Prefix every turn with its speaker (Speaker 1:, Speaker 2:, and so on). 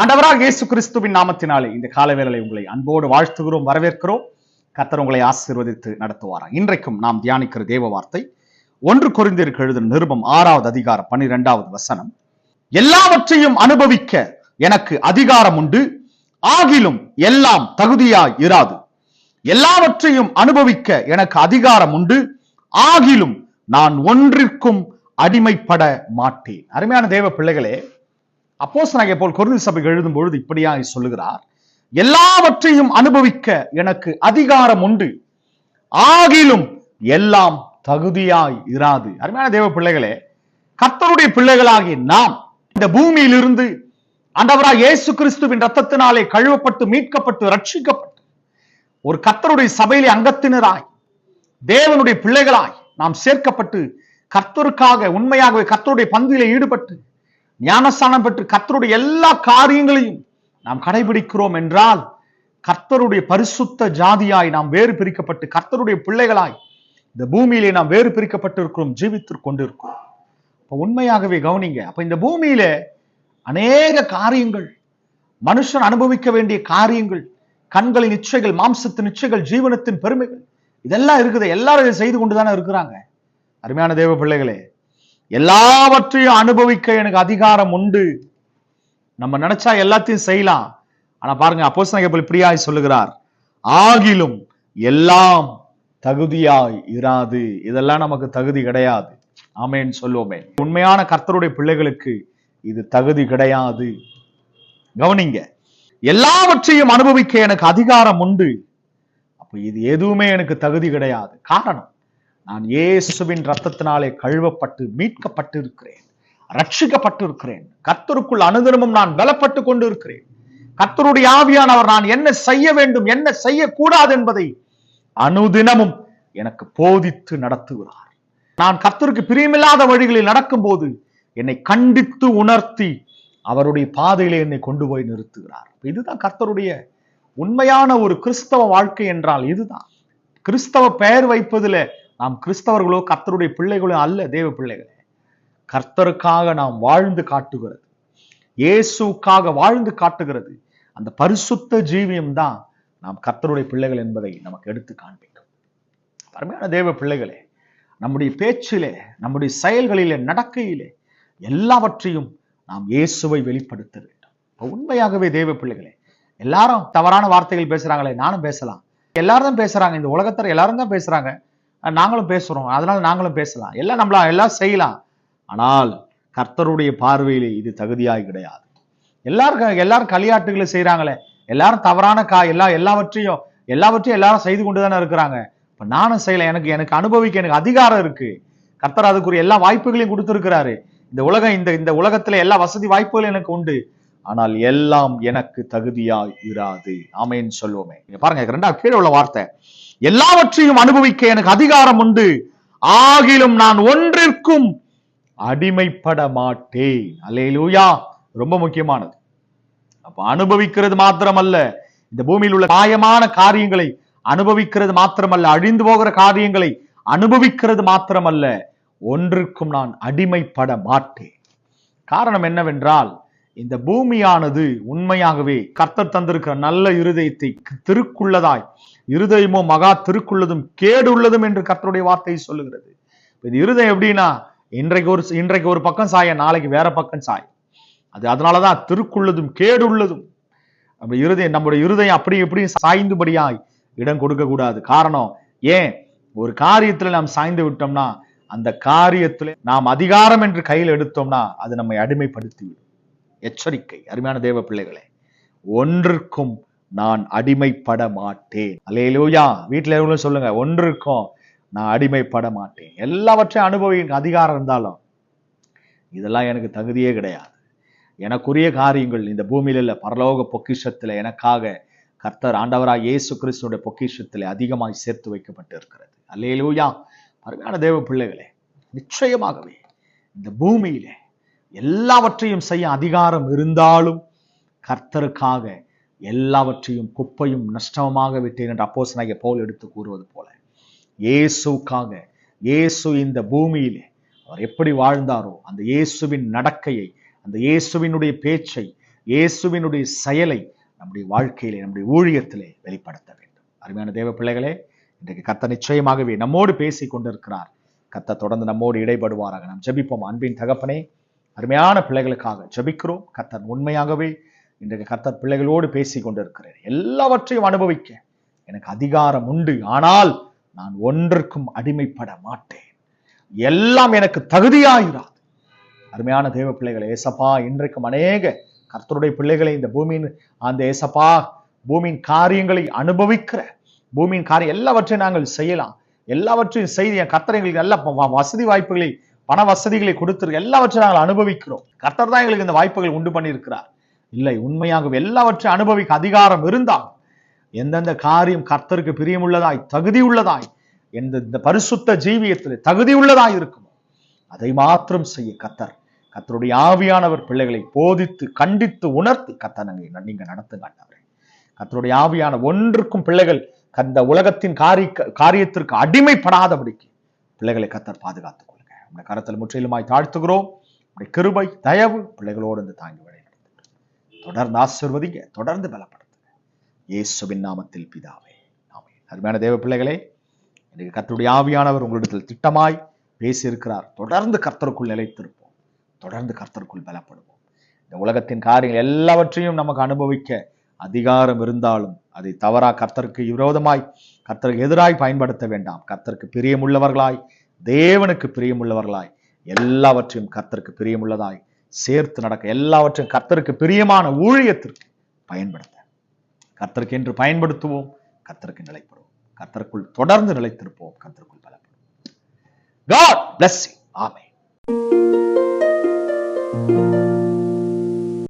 Speaker 1: ஆண்டவராக இயேசு கிறிஸ்துவின் நாமத்தினாலே இந்த காலவேளை உங்களை அன்போடு வாழ்த்துகிறோம் வரவேற்கிறோம். கத்தர் உங்களை ஆசீர்வதித்து நடத்துவாராம் இன்றைக்கும் நாம் தியானிக்கிற தேவ வார்த்தை ஒன்று குறிந்திருக்கு எழுதின நிருபம் ஆறாவது அதிகாரம் பன்னிரெண்டாவது வசனம். எல்லாவற்றையும் அனுபவிக்க எனக்கு அதிகாரம் உண்டு ஆகிலும் எல்லாம் தகுதியாய் இராது. எல்லாவற்றையும் அனுபவிக்க எனக்கு அதிகாரம் உண்டு ஆகிலும் நான் ஒன்றிற்கும் அடிமைப்பட மாட்டேன். அருமையான தேவ பிள்ளைகளே அப்போஸ் போல் குருந்த சபைக்கு எழுதும் பொழுது இப்படியாக சொல்லுகிறார் எல்லாவற்றையும் அனுபவிக்க எனக்கு அதிகாரம் உண்டு. ஆகிலும் எல்லாம் தகுதியாய் இராது. அருமையான தேவ பிள்ளைகளே கர்த்தருடைய பிள்ளைகளாகிய நாம் இந்த பூமியிலிருந்து அண்டவராக இயேசு கிறிஸ்துவின் ரத்தத்தினாலே கழுவப்பட்டு மீட்கப்பட்டு ரட்சிக்கப்பட்டு ஒரு கர்த்தருடைய சபையிலே அங்கத்தினராய் தேவனுடைய பிள்ளைகளாய் நாம் சேர்க்கப்பட்டு கர்த்தருக்காக உண்மையாகவே கர்த்தருடைய பந்தியிலே ஈடுபட்டு ஞானஸ்தானம் பெற்று கர்த்தருடைய எல்லா காரியங்களையும் நாம் கடைபிடிக்கிறோம் என்றால் கர்த்தருடைய பரிசுத்த ஜாதியாய் நாம் வேறு பிரிக்கப்பட்டு கர்த்தருடைய பிள்ளைகளாய் இந்த பூமியிலே நாம் வேறு பிரிக்கப்பட்டு இருக்கிறோம் ஜீவித்து கொண்டிருக்கிறோம். அப்ப உண்மையாகவே கவனிங்க அப்ப இந்த பூமியில அநேக காரியங்கள் மனுஷன் அனுபவிக்க வேண்டிய காரியங்கள் கண்களின் இச்சைகள் மாம்சத்தின் இச்சைகள் ஜீவனத்தின் பெருமைகள் இதெல்லாம் இருக்குது எல்லாரும் இதை செய்து கொண்டுதானே இருக்கிறாங்க. அருமையான தேவ பிள்ளைகளே எல்லாவற்றையும் அனுபவிக்க எனக்கு அதிகாரம் உண்டு. நம்ம நினைச்சா எல்லாத்தையும் செய்யலாம். ஆனா பாருங்க அப்போஸ் இப்படியாய் சொல்லுகிறார். ஆகிலும் எல்லாம் தகுதியாய் இராது. இதெல்லாம் நமக்கு தகுதி கிடையாது. ஆமேன்னு சொல்லுவோமே. உண்மையான கர்த்தருடைய பிள்ளைகளுக்கு இது தகுதி கிடையாது. கவனிங்க எல்லாவற்றையும் அனுபவிக்க எனக்கு அதிகாரம் உண்டு. அப்ப இது எதுவுமே எனக்கு தகுதி கிடையாது. காரணம் நான் இயேசுவின் ரத்தத்தினாலே கழுவப்பட்டு மீட்கப்பட்டு இருக்கிறேன் ரட்சிக்கப்பட்டு இருக்கிறேன் கர்த்தருக்குள் அனுதினமும் நான் பலப்பட்டு கொண்டு இருக்கிறேன் கர்த்தருடைய ஆவியானவர் நான் என்ன செய்ய வேண்டும் என்ன செய்யக்கூடாது என்பதை அனுதினமும் எனக்கு போதித்து நடத்துகிறார். நான் கர்த்தருக்கு பிரியமில்லாத வழிகளில் நடக்கும்போது என்னை கண்டித்து உணர்த்தி அவருடைய பாதையிலே என்னை கொண்டு போய் நிறுத்துகிறார். இதுதான் கர்த்தருடைய உண்மையான ஒரு கிறிஸ்தவ வாழ்க்கை என்றால் இதுதான். கிறிஸ்தவ பெயர் வைப்பதில் நாம் கிறிஸ்தவர்களோ கர்த்தருடைய பிள்ளைகளோ அல்ல தேவ பிள்ளைகளே. கர்த்தருக்காக நாம் வாழ்ந்து காட்டுகிறது. இயேசுக்காக வாழ்ந்து காட்டுகிறது. அந்த பரிசுத்த ஜீவியம் தான் நாம் கர்த்தருடைய பிள்ளைகள் என்பதை நமக்கு எடுத்து காண்பிக்கும். அருமையான தேவ பிள்ளைகளே நம்முடைய பேச்சிலே நம்முடைய செயல்களிலே நடக்கையிலே எல்லாவற்றையும் நாம் இயேசுவை வெளிப்படுத்த வேண்டும். உண்மையாகவே தேவ பிள்ளைகளே எல்லாரும் தவறான வார்த்தைகள் பேசுறாங்களே நானும் பேசலாம். எல்லாரும் தான் பேசுறாங்க இந்த உலகத்தர் எல்லாரும் தான் பேசுறாங்க. நாங்களும் பேசுகிறோம் அதனால் நாங்களும் பேசலாம். எல்லாம் நம்மளா எல்லாம் செய்யலாம். ஆனால் கர்த்தருடைய பார்வையில் இது தகுதியாய் கிடையாது. எல்லாரும் எல்லாரும் களியாட்டுகளை செய்கிறாங்களே எல்லாரும் தவறான கா எல்லா எல்லாவற்றையும் எல்லாவற்றையும் எல்லாரும் செய்து கொண்டு தானே இருக்கிறாங்க. இப்போ நானும் செய்யலை. எனக்கு எனக்கு அனுபவிக்க எனக்கு அதிகாரம் இருக்குது கர்த்தர் அதுக்குரிய எல்லா வாய்ப்புகளையும் கொடுத்துருக்கிறாரு. இந்த உலகம் இந்த இந்த உலகத்தில் எல்லா வசதி வாய்ப்புகளும் எனக்கு உண்டு. ஆனால் எல்லாம் எனக்கு தகுதியாய் இராது. ஆமைன்னு சொல்லுவோமே இங்க பாருங்க ரெண்டாவது கீழே உள்ள வார்த்தை. எல்லாவற்றையும் அனுபவிக்க எனக்கு அதிகாரம் உண்டு. ஆகிலும் நான் ஒன்றிற்கும் அடிமைப்பட மாட்டேன். அல்லேலூயா. ரொம்ப முக்கியமானது. அப்ப அனுபவிக்கிறது மாத்திரமல்ல இந்த பூமியில் உள்ள காயமான காரியங்களை அனுபவிக்கிறது மாத்திரமல்ல அழிந்து போகிற காரியங்களை அனுபவிக்கிறது மாத்திரமல்ல ஒன்றுக்கும் நான் அடிமைப்பட மாட்டேன். காரணம் என்னவென்றால் இந்த பூமியானது உண்மையாகவே கர்த்தர் தந்திருக்கிற நல்ல இருதயத்தை திருக்குள்ளதாய் இருதயமோ மகா திருக்குள்ளதும் கேடு உள்ளதும் என்று கர்த்தருடைய வார்த்தை சொல்லுகிறது. இது இருதயம் எப்படின்னா இன்றைக்கு ஒரு இன்றைக்கு ஒரு பக்கம் சாய நாளைக்கு வேற பக்கம் சாய். அது அதனாலதான் திருக்குள்ளதும் கேடு உள்ளதும் நம்ம இருதயம் நம்முடைய இருதயம் அப்படி எப்படி சாய்ந்துபடியாய் இடம் கொடுக்க கூடாது. காரணம் ஏன்? ஒரு காரியத்துல நாம் சாய்ந்து விட்டோம்னா அந்த காரியத்துல நாம் அதிகாரம் என்று கையில் எடுத்தோம்னா அது நம்மை அடிமைப்படுத்திவிடும். எச்சரிக்கை அருமையான தேவ பிள்ளைகளே. ஒன்றுக்கும் நான் அடிமைப்பட மாட்டேன். அலையிலூயா வீட்டில் எவ்வளோ சொல்லுங்க. இருக்கும். நான் அடிமைப்பட மாட்டேன். எல்லாவற்றையும் அனுபவிக்க அதிகாரம் இருந்தாலும். இதெல்லாம் எனக்கு தகுதியே கிடையாது. எனக்குரிய காரியங்கள் இந்த பூமியில இல்லை. பரலோக பொக்கிஷத்தில் எனக்காக கர்த்தர் ஆண்டவராக இயேசு கிறிஸ்துடைய பொக்கிஷத்தில் அதிகமாய் சேர்த்து வைக்கப்பட்டு இருக்கிறது அல்லேலூயா. அருமையான தேவ பிள்ளைகளே நிச்சயமாகவே இந்த பூமியிலே எல்லாவற்றையும் செய்ய அதிகாரம் இருந்தாலும் கர்த்தருக்காக எல்லாவற்றையும் குப்பையும் நஷ்டமாக விட்டேன் என்று அப்போசனாகிய போல் எடுத்து கூறுவது போல. இயேசுக்காக இயேசு இந்த பூமியிலே அவர் எப்படி வாழ்ந்தாரோ அந்த இயேசுவின் நடக்கையை அந்த இயேசுவினுடைய பேச்சை இயேசுவினுடைய செயலை நம்முடைய வாழ்க்கையிலே நம்முடைய ஊழியத்திலே வெளிப்படுத்த வேண்டும். அருமையான தேவ பிள்ளைகளே இன்றைக்கு கத்த நிச்சயமாகவே நம்மோடு பேசி கொண்டிருக்கிறார். கத்த தொடர்ந்து நம்மோடு இடைபடுவாராக. நாம் ஜபிப்போம் அன்பின் தகப்பனே. அருமையான பிள்ளைகளுக்காக ஜெபிக்கிறோம். கத்தன் உண்மையாகவே இன்றைக்கு கர்த்தர் பிள்ளைகளோடு பேசி கொண்டிருக்கிறேன். எல்லாவற்றையும் அனுபவிக்க எனக்கு அதிகாரம் உண்டு. ஆனால் நான் ஒன்றுக்கும் அடிமைப்பட மாட்டேன். எல்லாம் எனக்கு தகுதியாயிராது. அருமையான தேவ பிள்ளைகளை ஏசப்பா இன்றைக்கும் அநேக கர்த்தருடைய பிள்ளைகளை இந்த பூமியின் அந்த ஏசப்பா பூமியின் காரியங்களை அனுபவிக்கிற பூமியின் காரியம் எல்லாவற்றையும் நாங்கள் செய்யலாம். எல்லாவற்றையும் செய்து என் கர்த்தர் எங்களுக்கு நல்ல வசதி வாய்ப்புகளை பண வசதிகளை கொடுத்திருக்கு எல்லாவற்றையும் நாங்கள் அனுபவிக்கிறோம். கர்த்தர் தான் எங்களுக்கு இந்த வாய்ப்புகள் உண்டு பண்ணியிருக்கிறார். இல்லை உண்மையாகவே எல்லாவற்றையும் அனுபவிக்க அதிகாரம் இருந்தால் எந்தெந்த காரியம் கர்த்தருக்கு பிரியமுள்ளதாய் தகுதி உள்ளதாய் எந்த இந்த பரிசுத்த ஜீவியத்தில் தகுதி உள்ளதாய் இருக்குமோ அதை மாத்திரம் செய்ய கத்தர் கத்தருடைய ஆவியானவர் பிள்ளைகளை போதித்து கண்டித்து உணர்த்தி கத்தனங்க நீங்க நீங்க நடத்துங்க ஆண்டவரே கத்தருடைய ஆவியான ஒன்றுக்கும் பிள்ளைகள் அந்த உலகத்தின் காரிய காரியத்திற்கு அடிமைப்படாதபடிக்கு பிள்ளைகளை கத்தர் பாதுகாத்துக் கொள்ளுங்க. உடைய கரத்தில் முற்றிலுமாய் தாழ்த்துகிறோம். உடைய கிருபை தயவு பிள்ளைகளோடு இருந்து தாங்கி தொடர்ந்து ஆசிர்வதிங்க தொடர்ந்து பலப்படுத்துங்க. இயேசுவின் நாமத்தில் பிதாவே ஆமென். அருமையான தேவ பிள்ளைகளே இன்றைக்கு கர்த்தருடைய ஆவியானவர் உங்களிடத்தில் திட்டமாய் பேசியிருக்கிறார். தொடர்ந்து கர்த்தருக்குள் நிலைத்திருப்போம். தொடர்ந்து கர்த்தருக்குள் பலப்படுவோம். இந்த உலகத்தின் காரியங்கள் எல்லாவற்றையும் நமக்கு அனுபவிக்க அதிகாரம் இருந்தாலும் அதை தவறா கர்த்தருக்கு விரோதமாய் கர்த்தருக்கு எதிராய் பயன்படுத்த வேண்டாம். கர்த்தருக்கு பிரியமுள்ளவர்களாய் தேவனுக்கு பிரியமுள்ளவர்களாய் எல்லாவற்றையும் கர்த்தருக்கு பிரியமுள்ளதாய் சேர்த்து நடக்க எல்லாவற்றையும் கர்த்தருக்கு பிரியமான ஊழியத்திற்கு பயன்படுத்த கர்த்தருக்கு என்று பயன்படுத்துவோம் கர்த்தருக்கு நிலைப்படுவோம் கர்த்தருக்குள் தொடர்ந்து நிலைத்திருப்போம் கர்த்தருக்குள் பலப்படுவோம் God bless you. Amen.